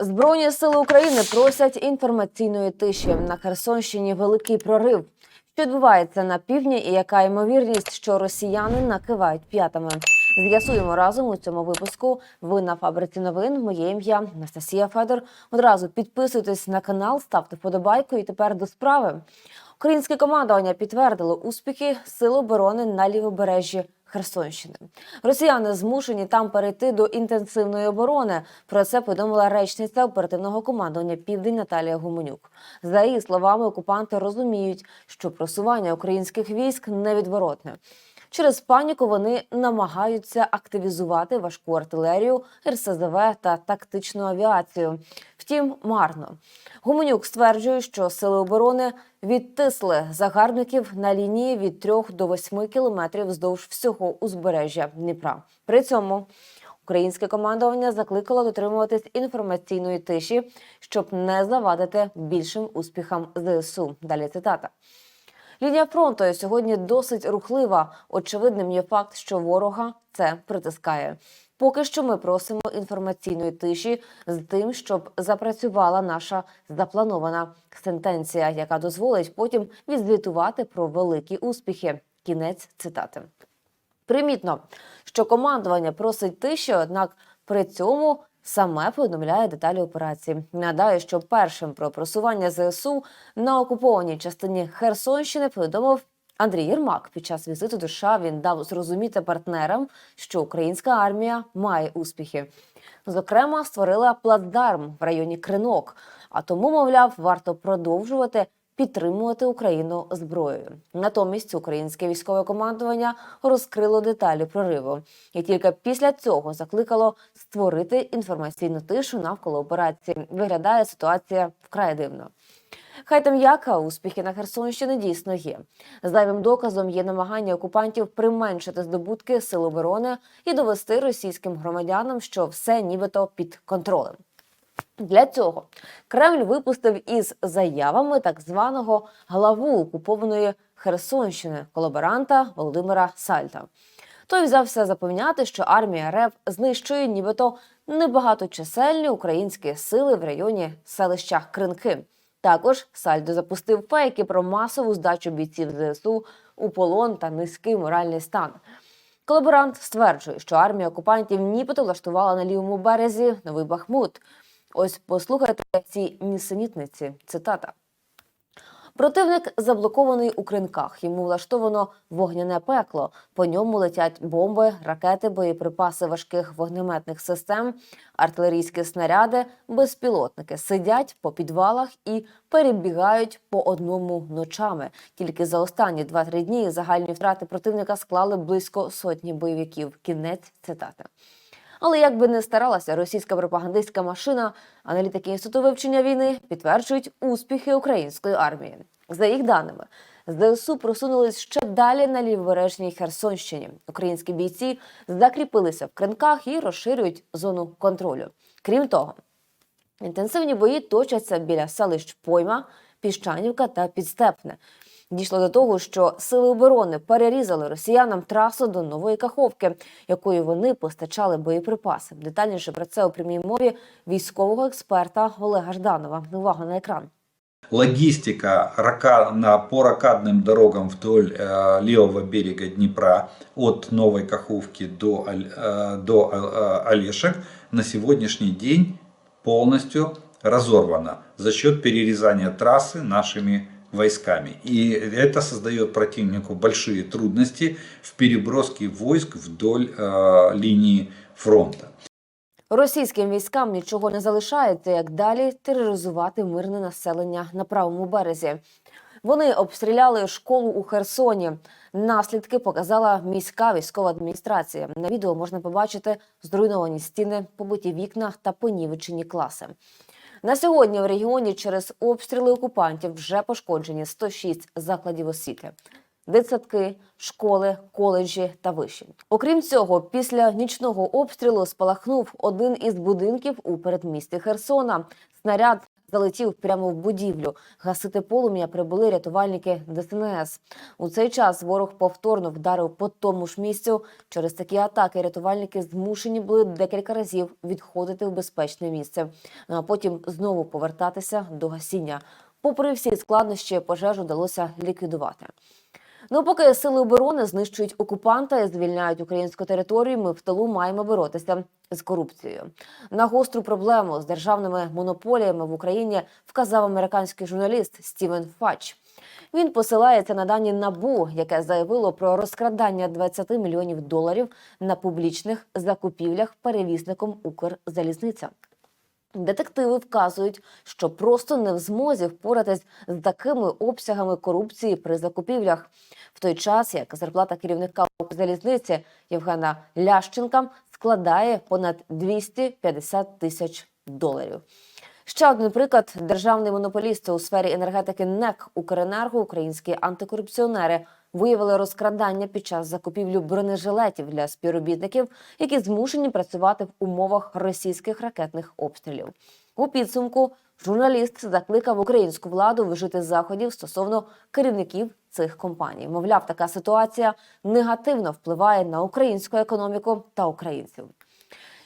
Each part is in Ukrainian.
Збройні сили України просять інформаційної тиші на Херсонщині. Великий прорив. Що відбувається на півдні, і яка ймовірність, що росіяни накивають п'ятами? З'ясуємо разом у цьому випуску. Ви на фабриці новин. Моє ім'я Анастасія Федор. Одразу підписуйтесь на канал, ставте вподобайку. І тепер до справи. Українське командування підтвердило успіхи Сил оборони на лівобережжі Херсонщини. Росіяни змушені там перейти до інтенсивної оборони. Про це повідомила речниця оперативного командування Південь Наталія Гуменюк. За її словами, окупанти розуміють, що просування українських військ невідворотне. Через паніку вони намагаються активізувати важку артилерію, РСЗВ та тактичну авіацію. Втім, марно. Гуменюк стверджує, що сили оборони відтисли загарбників на лінії від 3 до 8 кілометрів вздовж всього узбережжя Дніпра. При цьому українське командування закликало дотримуватись інформаційної тиші, щоб не завадити більшим успіхам ЗСУ. Далі цитата. Лінія фронту сьогодні досить рухлива. Очевидним є факт, що ворога це притискає. Поки що ми просимо інформаційної тиші з тим, щоб запрацювала наша запланована сентенція, яка дозволить потім відзвітувати про великі успіхи. Кінець цитати. Примітно, що командування просить тиші, однак при цьому саме повідомляє деталі операції. Нагадаю, що першим про просування ЗСУ на окупованій частині Херсонщини повідомив Андрій Єрмак. Під час візиту до США він дав зрозуміти партнерам, що українська армія має успіхи. Зокрема, створила плацдарм в районі Кринок. А тому, мовляв, варто продовжувати підтримувати Україну зброєю. Натомість українське військове командування розкрило деталі прориву, і тільки після цього закликало створити інформаційну тишу навколо операції. Виглядає ситуація вкрай дивно. Хай там яка успіхи на Херсонщині дійсно є. Зайвим доказом є намагання окупантів применшити здобутки сил оборони і довести російським громадянам, що все нібито під контролем. Для цього Кремль випустив із заявами так званого главу окупованої Херсонщини колаборанта Володимира Сальта. Той взявся запевняти, що армія РФ знищує нібито небагаточисельні українські сили в районі селища Кринки. Також Сальдо запустив фейки про масову здачу бійців ЗСУ у полон та низький моральний стан. Колаборант стверджує, що армія окупантів нібито влаштувала на лівому березі новий Бахмут. Ось послухайте ці нісенітниці. Цитата. Противник заблокований у кринках. Йому влаштовано вогняне пекло. По ньому летять бомби, ракети, боєприпаси важких вогнеметних систем, артилерійські снаряди, безпілотники сидять по підвалах і перебігають по одному ночами. Тільки за останні 2-3 дні загальні втрати противника склали близько сотні бойовиків. Кінець цитати. Але як би не старалася російська пропагандистська машина, аналітики інституту вивчення війни підтверджують успіхи української армії. За їх даними, ЗСУ просунулись ще далі на лівобережній Херсонщині. Українські бійці закріпилися в кринках і розширюють зону контролю. Крім того, інтенсивні бої точаться біля селищ Пойма, Піщанівка та Підстепне. Дійшло до того, що сили оборони перерізали росіянам трасу до нової каховки, якою вони постачали боєприпаси. Детальніше про це у прямій мові військового експерта Олега Жданова. Увага на екран. Логистика рака, на, по ракадным дорогам вдоль э, левого берега Днепра от Новой Каховки до, Аль- э, до э, Олешек на сегодняшний день полностью разорвана за счет перерезания трассы нашими войсками. И это создает противнику большие трудности в переброске войск вдоль э, линии фронта. Російським військам нічого не залишається, як далі тероризувати мирне населення на правому березі. Вони обстріляли школу у Херсоні. Наслідки показала міська військова адміністрація. На відео можна побачити зруйновані стіни, побиті вікна та понівечені класи. На сьогодні в регіоні через обстріли окупантів вже пошкоджені 106 закладів освіти. Дитсадки, школи, коледжі та виші. Окрім цього, після нічного обстрілу спалахнув один із будинків у передмісті Херсона. Снаряд залетів прямо в будівлю. Гасити полум'я прибули рятувальники ДСНС. У цей час ворог повторно вдарив по тому ж місцю. Через такі атаки рятувальники змушені були декілька разів відходити в безпечне місце, ну а потім знову повертатися до гасіння. Попри всі складнощі, пожежу вдалося ліквідувати. Ну, поки сили оборони знищують окупанта і звільняють українську територію, ми в тилу маємо боротися з корупцією. На гостру проблему з державними монополіями в Україні вказав американський журналіст Стівен Фач. Він посилається на дані набу, яке заявило про розкрадання 20 мільйонів доларів на публічних закупівлях перевізником Укрзалізниця. Детективи вказують, що просто не в змозі впоратись з такими обсягами корупції при закупівлях, в той час як зарплата керівника Укрзалізниці Євгена Лященка складає понад 250 тисяч доларів. Ще один приклад: державний монополіст у сфері енергетики НЕК Укренерго, українські антикорупціонери виявили розкрадання під час закупівлі бронежилетів для співробітників, які змушені працювати в умовах російських ракетних обстрілів. У підсумку журналіст закликав українську владу вжити заходів стосовно керівників цих компаній. Мовляв, така ситуація негативно впливає на українську економіку та українців.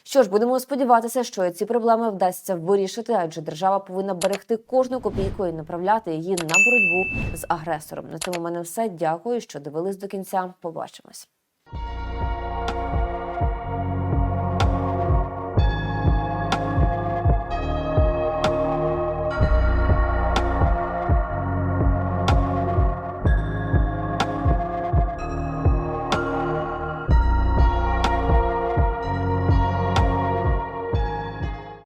Що ж, будемо сподіватися, що ці проблеми вдасться вирішити, адже держава повинна берегти кожну копійку і направляти її на боротьбу з агресором. На цьому в мене все. Дякую, що дивились до кінця. Побачимось.